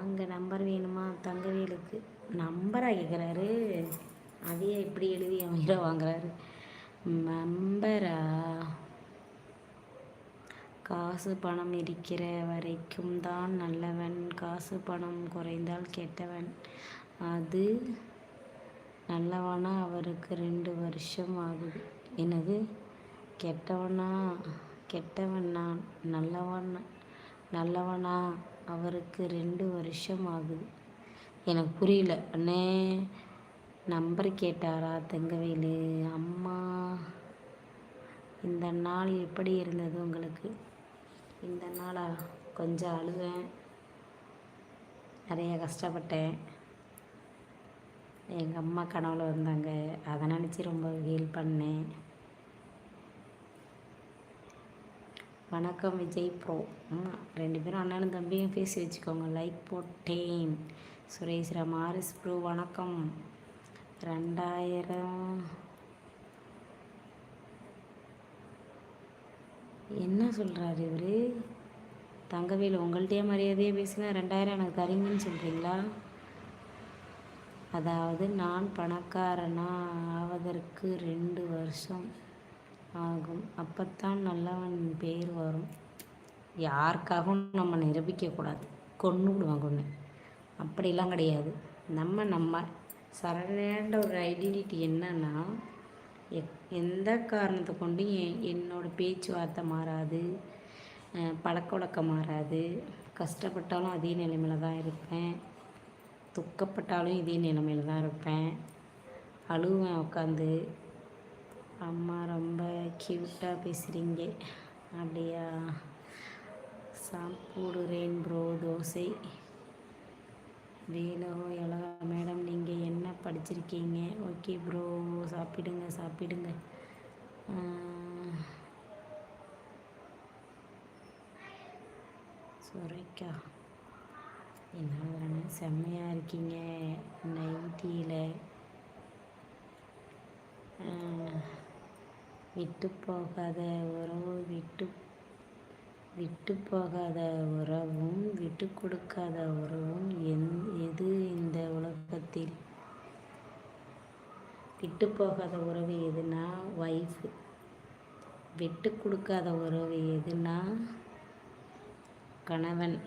வாங்க நம்பர் வேணுமா? தங்கவேலுக்கு. நம்பராக கேட்குறாரு அதையே இப்படி எழுதி அவன் உயிரை வாங்குறாரு. நம்பரா காசு பணம் இருக்கிற வரைக்கும் தான் நல்லவன். காசு பணம் குறைந்தால் கெட்டவன். அது நல்லவனா? அவருக்கு ரெண்டு வருஷம் ஆகுது. எனது கெட்டவனா? கெட்டவன் நான். நல்லவன் நல்லவனா? அவருக்கு ரெண்டு வருஷம் ஆகுது. எனக்கு புரியல. அண்ணே நம்பர் கேட்டாரா தங்கவேலு? அம்மா இந்த நாள் எப்படி இருந்தது உங்களுக்கு? இந்த நாளா? கொஞ்சம் அழுவேன். நிறைய கஷ்டப்பட்டேன். எங்கள் அம்மா கனவுல வந்தாங்க. அதை நினச்சி ரொம்ப ஃபீல் பண்ணேன். வணக்கம் விஜய் ப்ரோ. ரெண்டு பேரும் அண்ணனும் தம்பியும் பேசி வச்சுக்கோங்க. லைக் போட்டேன். சுரேஷ் ராம் ஆர்எஸ் ப்ரோ வணக்கம். ரெண்டாயிரம். என்ன சொல்கிறாரு இவர்? தங்கவேல் உங்கள்கிட்டயே மரியாதையாக பேசினா ரெண்டாயிரம் எனக்கு தரீங்கன்னு சொல்கிறீங்களா அதாவது நான் பணக்காரனா ஆவதற்கு ரெண்டு வருஷம். ஆகும். அப்போத்தான் நல்லவன் பேர் வரும். யாருக்காகவும் நம்ம நிரூபிக்கக்கூடாது கொண்டு விடுவாங்க கொண்டு அப்படிலாம் கிடையாது. நம்ம நம்ம சரண்ட ஒரு ஐடென்டிட்டி என்னன்னா எந்த காரணத்தை கொண்டு என் என்னோடய பேச்சுவார்த்தை மாறாது பழக்க வழக்கம் மாறாது கஷ்டப்பட்டாலும் அதே நிலைமையில தான் இருப்பேன் துக்கப்பட்டாலும் இதே நிலைமையில தான் இருப்பேன் அழுவேன் உட்காந்து அம்மா க்யூட்டாக பேசுகிறீங்க அப்படியா? சாப்பிடுறேன் ப்ரோ தோசை. வேலோ அழகா மேடம் நீங்கள் என்ன படிச்சிருக்கீங்க? ஓகே ப்ரோ சாப்பிடுங்க சாப்பிடுங்க. சுரைக்கா. என்ன செம்மையாக இருக்கீங்க. நைட்டியில் விட்டு போகாத உறவு விட்டு விட்டு போகாத உறவும் விட்டு கொடுக்காத உறவும் எந் எது இந்த உலகத்தில்? விட்டு போகாத உறவு எதுனா ஒய்ஃப் விட்டு கொடுக்காத உறவு எதுனா கணவன்.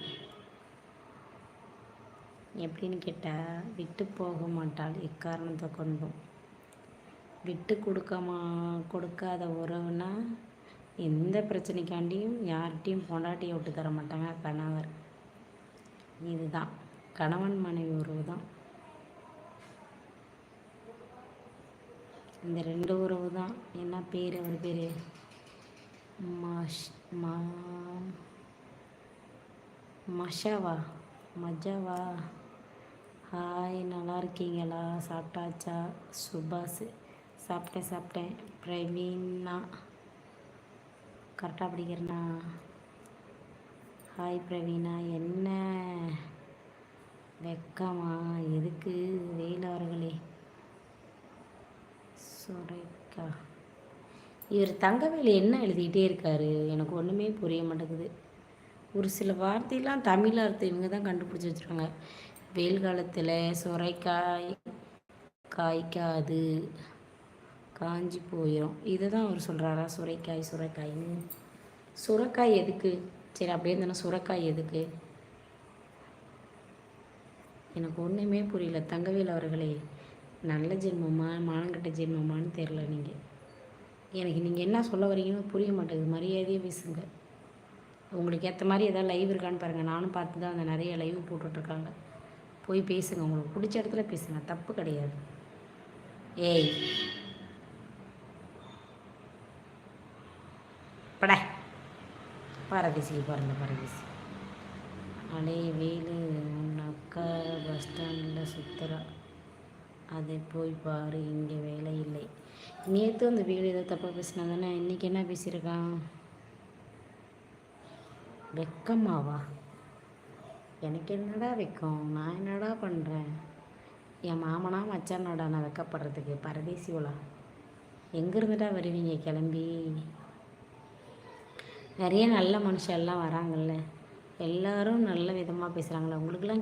எப்படின்னு கேட்டால் விட்டு போக மாட்டாள் எக்காரணத்தை கொண்டும்? விட்டு கொடுக்காம கொடுக்காத உறவுனா எந்த பிரச்சனைக்காண்டியும் யார்கிட்டையும் பொண்டாட்டியை விட்டு தர மாட்டாங்க கணவர். இதுதான். கணவன் மனைவி உறவு தான் இந்த ரெண்டு உறவு தான் என்ன பேர் அவர் பேர்? மஷ் மா மஷாவா? மஜாவா? ஹாய் நல்லா இருக்கீங்களா? சாப்பிட்டாச்சா? சுபாஷ். சாப்பிட்டேன் சாப்பிட்டேன். பிரவீனா கரெக்டாக படிக்கிறேண்ணா ஹாய் பிரவீனா என்ன? வெக்கமா? எதுக்கு? வெயில் அவர்களே சுரைக்கா. இவர் தங்கவேலி என்ன எழுதிக்கிட்டே இருக்காரு? எனக்கு ஒன்றுமே புரிய மாட்டேங்குது. ஒரு சில வார்த்தையெல்லாம் தமிழ் அர்த்தம் இவங்க தான் கண்டுபிடிச்சி வச்சுருக்காங்க. வெயில் காலத்தில் சுரைக்காய் காய்க்காது. காஞ்சி போயிடும் இதை தான் அவர் சொல்கிறாரா சுரைக்காய் சுரைக்காயின்னு. சுரைக்காய் எதுக்கு? சரி அப்படியே இருந்தாலும் சுரைக்காய் எதுக்கு? எனக்கு ஒன்றுமே புரியல. தங்கவேல் அவர்களே நல்ல ஜென்மமா மானங்கட்ட ஜென்மமானு தெரில நீங்கள் எனக்கு நீங்கள் என்ன சொல்ல வரீங்கன்னு புரிய மாட்டேங்குது. மரியாதையாக பேசுங்க உங்களுக்கு ஏற்ற மாதிரி எதாவது லைவ் இருக்கான்னு பாருங்கள் நானும் பார்த்து தான் அந்த நிறைய லைவ் போட்டுட்ருக்காங்க. போய் பேசுங்க. உங்களுக்கு பிடிச்ச இடத்துல பேசுங்க. தப்பு கிடையாது. ஏய் பட. பரதேசி பிறந்த பரதேசி. அடே வேலு உன் அக்கா பஸ் ஸ்டாண்டில் சுற்றுறா அதை போய் பாரு இங்கே வேலை இல்லை. நேற்று அந்த வீடு ஏதோ தப்பாக பேசினா தானே இன்றைக்கி என்ன பேசியிருக்கான்? வெக்கமாவா? எனக்கு என்னடா வெக்கம்? நான் என்னடா பண்ணுறேன் என் மாமனா மச்சானடா நான் வெக்கப்படுறதுக்கு பரதேசி உலா. எங்கேருந்துடா வருவீங்க? கிளம்பி. நிறைய நல்ல மனுஷெல்லாம் வராங்கல்ல. எல்லாரும் நல்ல விதமாக பேசுகிறாங்களே அவங்களுக்குலாம்